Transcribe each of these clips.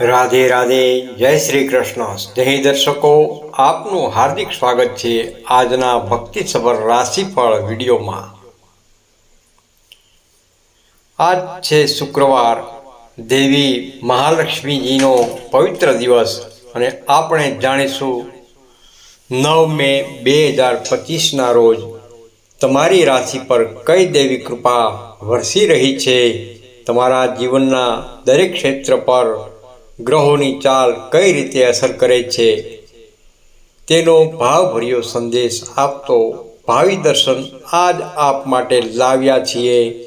રાધે રાધે, જય શ્રી કૃષ્ણ. સ્નેહી દર્શકો, આપનું હાર્દિક સ્વાગત છે આજના ભક્તિસભર રાશિફળ વિડીયોમાં. આજ છે શુક્રવાર. દેવી મહાલક્ષ્મીજીનો પવિત્ર દિવસ અને આપણે જાણીશું નવ મે બે હજાર પચીસના રોજ તમારી રાશિ પર કઈ દેવી કૃપા વરસી રહી છે? તમારા જીવનના દરેક ક્ષેત્ર પર ગ્રહોની ચાલ કઈ રીતે અસર કરે છે? તેનો ભાવભર્યો સંદેશ આપતો ભાવિ દર્શન આજ આપ માટે લાવ્યા છીએ.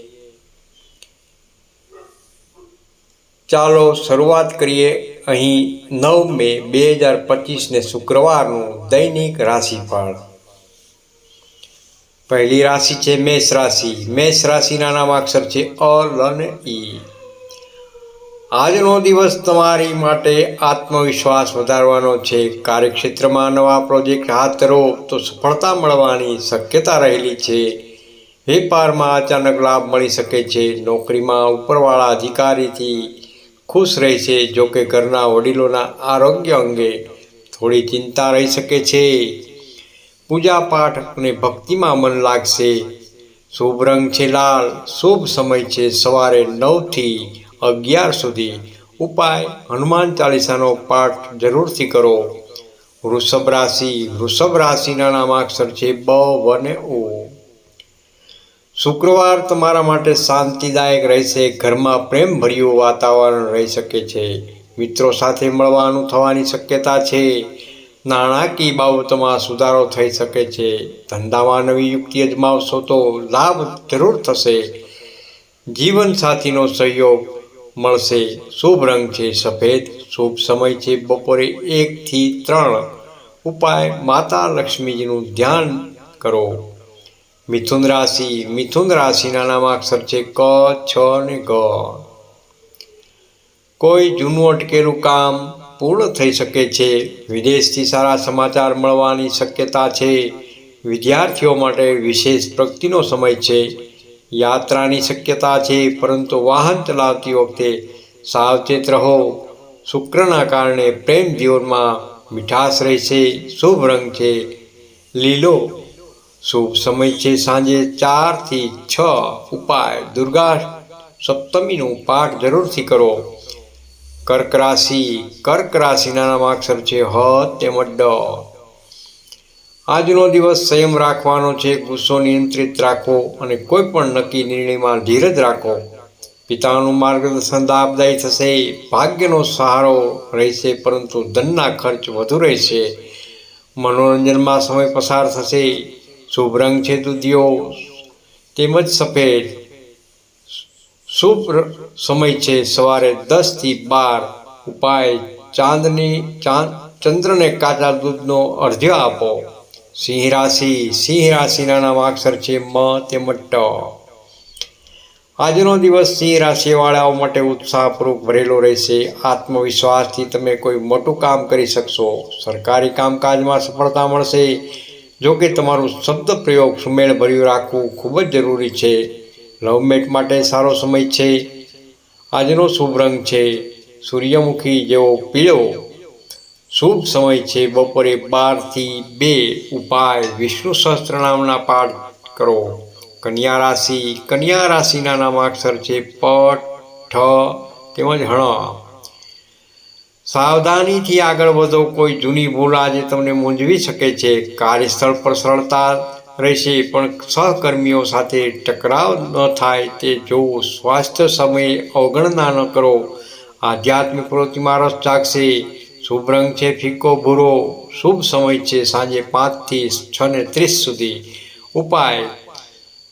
ચાલો શરૂઆત કરીએ અહીં નવ મે બે હજાર પચીસને શુક્રવારનું દૈનિક રાશિફળ. પહેલી રાશિ છે મેષ રાશિ. મેષ રાશિના નામાક્ષર છે અ લન ઈ. આજનો દિવસ તમારી માટે આત્મવિશ્વાસ વધારવાનો છે. કાર્યક્ષેત્રમાં નવા પ્રોજેક્ટ હાથ ધરો તો સફળતા મળવાની શક્યતા રહેલી છે. વેપારમાં અચાનક લાભ મળી શકે છે. નોકરીમાં ઉપરવાળા અધિકારીથી ખુશ રહેશે જો કે ઘરના વડીલોના આરોગ્ય અંગે થોડી ચિંતા રહી શકે છે. પૂજા પાઠ અને ભક્તિમાં મન લાગશે. શુભ રંગ છે લાલ. શુભ સમય છે સવારે નવથી અગિયાર સુધી ઉપાય હનુમાન ચાલીસાનો પાઠ જરૂરથી કરો. વૃષભ રાશિ, વૃષભ રાશિના નામાક્ષર છે બ વને ઓ. શુક્રવાર તમારા માટે શાંતિદાયક રહેશે, ઘરમાં પ્રેમભર્યું વાતાવરણ રહી શકે છે. મિત્રો સાથે મળવાનું થવાની શક્યતા છે. નાણાકીય બાબતોમાં સુધારો થઈ શકે છે. ધંધામાં નવી યુક્તિ અજમાવશો તો લાભ જરૂર થશે. જીવનસાથીનો સહયોગ મળશે. શુભ રંગ છે, સફેદ, શુભ સમય છે, બપોરે એકથી ત્રણ. ઉપાય, માતા લક્ષ્મીજીનું ધ્યાન કરો. મિથુન રાશિ, મિથુન રાશિના નામાક્ષર છે ક, છ ને ગ. કોઈ જૂનું અટકેલું કામ પૂર્ણ થઈ શકે છે. વિદેશથી સારા સમાચાર મળવાની શક્યતા છે. વિદ્યાર્થીઓ માટે વિશેષ પ્રગતિનો સમય છે. યાત્રાની શક્યતા છે, પરંતુ વાહન ચલાવતી વખતે સાવચેત રહો. શુક્રના કારણે પ્રેમ જીવનમાં મીઠાશ રહેશે, શુભ રંગ છે. લીલો, શુભ સમય છે સાંજે ચારથી છ ઉપાય. દુર્ગા સપ્તમીનું પાઠ જરૂરથી કરો. કર્ક રાશિ, કર્ક રાશિના નામાક્ષર છે, હ, તેમજ ડ. આજનો દિવસ સંયમ રાખવાનો છે ગુસ્સો નિયંત્રિત રાખો અને કોઈ પણ નક્કી નિર્ણયમાં ધીરજ રાખો પિતાનું માર્ગદર્શન લાભદાયી થશે, ભાગ્યનો સહારો રહેશે, પરંતુ ધનના ખર્ચ વધુ રહેશે. મનોરંજનમાં સમય પસાર થશે, શુભ રંગ છે દૂધિયો તેમજ સફેદ. શુભ સમય છે સવારે દસથી બાર, ઉપાય ચાંદની, ચાંદ, ચંદ્રને કાચા દૂધનો અર્ધ્ય આપો. સિંહ રાશિ, સિંહ રાશિના નામ અક્ષર છે મ તેમજ ટ. આજનો દિવસ સિંહ રાશિવાળાઓ માટે ઉત્સાહપૂર્વક ભરેલો રહેશે. આત્મવિશ્વાસથી તમે કોઈ મોટું કામ કરી શકશો. સરકારી કામકાજમાં સફળતા મળશે. જો કે તમારું શબ્દ પ્રયોગ સુમેળભર્યું રાખવું ખૂબ જ જરૂરી છે. લવમેટ માટે સારો સમય છે. આજનો શુભ રંગ છે. સૂર્યમુખી જેવો પીળો શુભ સમય છે. બપોરે બારથી બે ઉપાય વિષ્ણુ સહસ્ત્ર નામના પાઠ કરો. કન્યા રાશિ, કન્યા રાશિના નામાક્ષર છે પટ ઠ તેમજ હણ સાવધાનીથી આગળ વધો. કોઈ જૂની ભૂલ આજે તમને મૂંઝવી શકે છે. કાર્યસ્થળ પર સરળતા રહેશે, પણ સહકર્મીઓ સાથે ટકરાવ ન થાય તે જોવું સ્વાસ્થ્ય સમયે અવગણના ન કરો. આધ્યાત્મિક પ્રવૃત્તિમાં રસ જાગશે. શુભ રંગ છે ફીકો ભૂરો, શુભ સમય છે, સાંજે પાંચથી છ ને ત્રીસ સુધી. ઉપાય,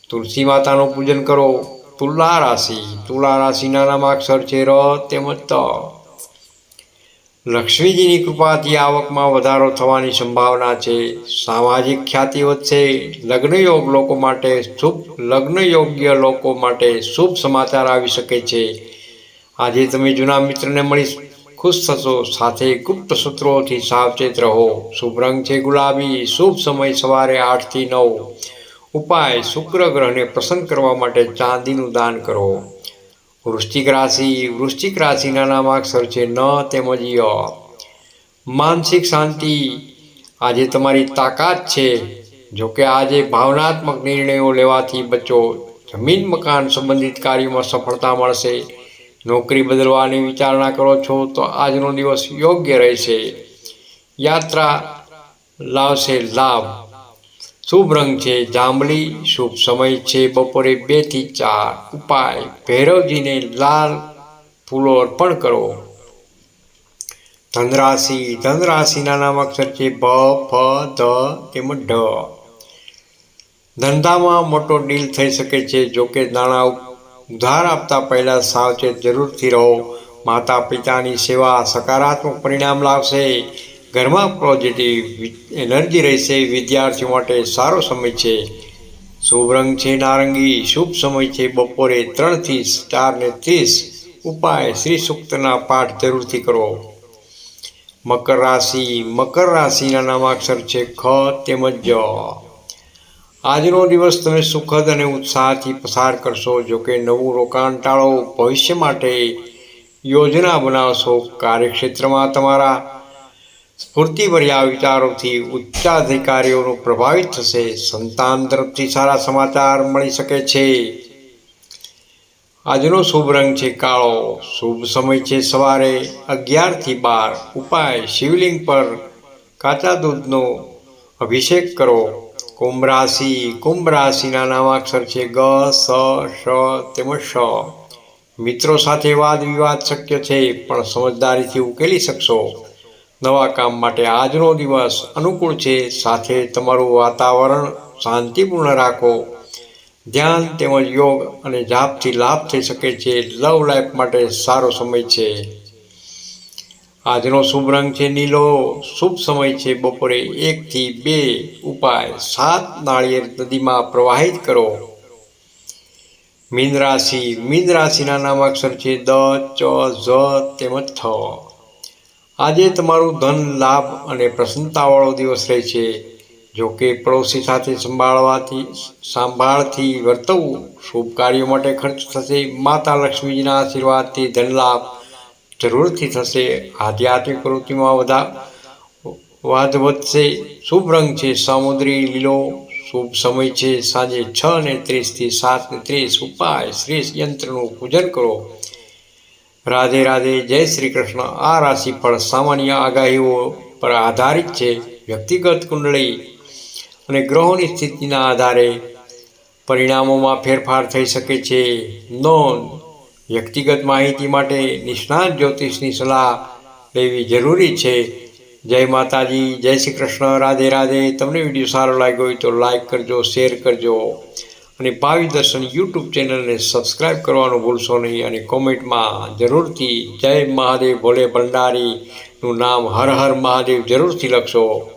તુલસી માતાનું પૂજન કરો, તુલા રાશિ, તુલા રાશિના નામાક્ષર છે ર, તેમજ ત. લક્ષ્મીજીની કૃપાથી આવકમાં વધારો થવાની સંભાવના છે. સામાજિક ખ્યાતિ વધશે. લગ્નયોગ લોકો માટે શુભ, લગ્નયોગ્ય લોકો માટે શુભ સમાચાર આવી શકે છે. આજે તમે જૂના મિત્રને મળી ખુશ થશો સાથે ગુપ્ત સૂત્રોથી સાવચેત રહો. શુભ રંગ છે ગુલાબી. શુભ સમય સવારે આઠથી નવ. ઉપાય, શુક્ર ગ્રહને પ્રસન્ન કરવા માટે ચાંદીનું દાન કરો. વૃશ્ચિક રાશિ. વૃશ્ચિક રાશિના નામાક્ષર છે ન તેમજ ય. માનસિક શાંતિ. આજે તમારી તાકાત છે. જોકે આજે ભાવનાત્મક નિર્ણયો લેવાથી બચો. જમીન મકાન સંબંધિત કાર્યોમાં સફળતા મળશે. નોકરી બદલવાની વિચારણા કરો છો તો આજનો દિવસ યોગ્ય રહેશે. યાત્રા લાવશે લાભ. શુભ રંગ છે જાંબલી, શુભ સમય છે બપોરે બેથી ચાર. ઉપાય, ભૈરવજીને લાલ ફૂલો અર્પણ કરો. ધનરાશિ, ધનરાશિના નામ અક્ષર છે ભ ફ, ધ તેમજ ઢ. ધંધામાં મોટો ડીલ થઈ શકે છે, જોકે નાણાં ઉધાર આપતા પહેલાં સાવચેત જરૂરથી રહો. માતા પિતાની સેવા સકારાત્મક પરિણામ લાવશે. ઘરમાં પોઝિટિવ એનર્જી રહેશે. વિદ્યાર્થીઓ માટે સારો સમય છે. શુભ રંગ છે નારંગી. શુભ સમય છે બપોરે ત્રણથી ચાર ને ત્રીસ. ઉપાય શ્રી સૂક્તના પાઠ જરૂરથી કરો. મકર રાશિ. મકર રાશિના નામાક્ષર છે ખ તેમજ જ આજનો દિવસ તમે સુખદ અને ઉત્સાહથી પસાર કરશો, જોકે નવું રોકાણ ટાળો, ભવિષ્ય માટે યોજના બનાવશો, કાર્યક્ષેત્રમાં તમારા સ્ફૂર્તિભર્યા વિચારોથી ઉચ્ચાધિકારીઓનું પ્રભાવિત થશે, સંતાન તરફથી સારા સમાચાર મળી શકે છે. આજનો શુભ રંગ છે કાળો, શુભ સમય છે સવારે અગિયારથી બાર. ઉપાય શિવલિંગ પર કાચા દૂધનો અભિષેક કરો. કુંભ રાશિ કુંભ રાશિના નામાક્ષર છે ગ, સ શ તેમજ શ મિત્રો સાથે વાદ વિવાદ શક્ય છે, પણ સમજદારીથી ઉકેલી શકશો. નવા કામ માટે આજનો દિવસ અનુકૂળ છે, સાથે તમારું વાતાવરણ શાંતિપૂર્ણ રાખો. ધ્યાન તેમજ યોગ અને જાપથી લાભ થઈ શકે છે, લવ લાઈફ માટે સારો સમય છે. આજનો શુભ રંગ છે, નીલો. શુભ સમય છે બપોરે એકથી બે. ઉપાય સાત નાળિયેર નદીમાં પ્રવાહિત કરો. મીન રાશિ. મીન રાશિના નામાક્ષર છે દ, ચ, ઝ, તેમજ થ. આજે તમારું ધન, લાભ અને પ્રસન્નતાવાળો દિવસ રહે છે. જો કે પડોશી સાથે સંભાળવાથી, સંભાળથી વર્તવું શુભ કાર્યો માટે ખર્ચ થશે. માતા લક્ષ્મીજીના આશીર્વાદથી ધન લાભ જરૂરથી થશે. આધ્યાત્મિક પ્રવૃત્તિમાં વધા વાદ વધશે શુભ રંગ છે. સામુદ્રી લીલો શુભ સમય છે. સાંજે છ ને ત્રીસથી સાત ને ત્રીસ ઉપાય શ્રી યંત્રનું પૂજન કરો. રાધે રાધે જય શ્રી કૃષ્ણ. આ રાશિફળ સામાન્ય આગાહીઓ પર આધારિત છે. વ્યક્તિગત કુંડળી અને ગ્રહોની સ્થિતિના આધારે પરિણામોમાં ફેરફાર થઈ શકે છે. નોંધ વ્યક્તિગત માહિતી માટે નિષ્ણાત જ્યોતિષની સલાહ લેવી જરૂરી છે. જય માતાજી, જય શ્રી કૃષ્ણ, રાધે રાધે. તમને વીડિયો સારો લાગ્યો હોય તો લાઈક કરજો, શેર કરજો. અને ભાવિ દર્શન યુટ્યુબ ચેનલને સબસ્ક્રાઈબ કરવાનું ભૂલશો નહીં અને કોમેન્ટમાં જરૂરથી જય મહાદેવ ભોલે ભંડારીનું નામ હર હર મહાદેવ જરૂરથી લખશો.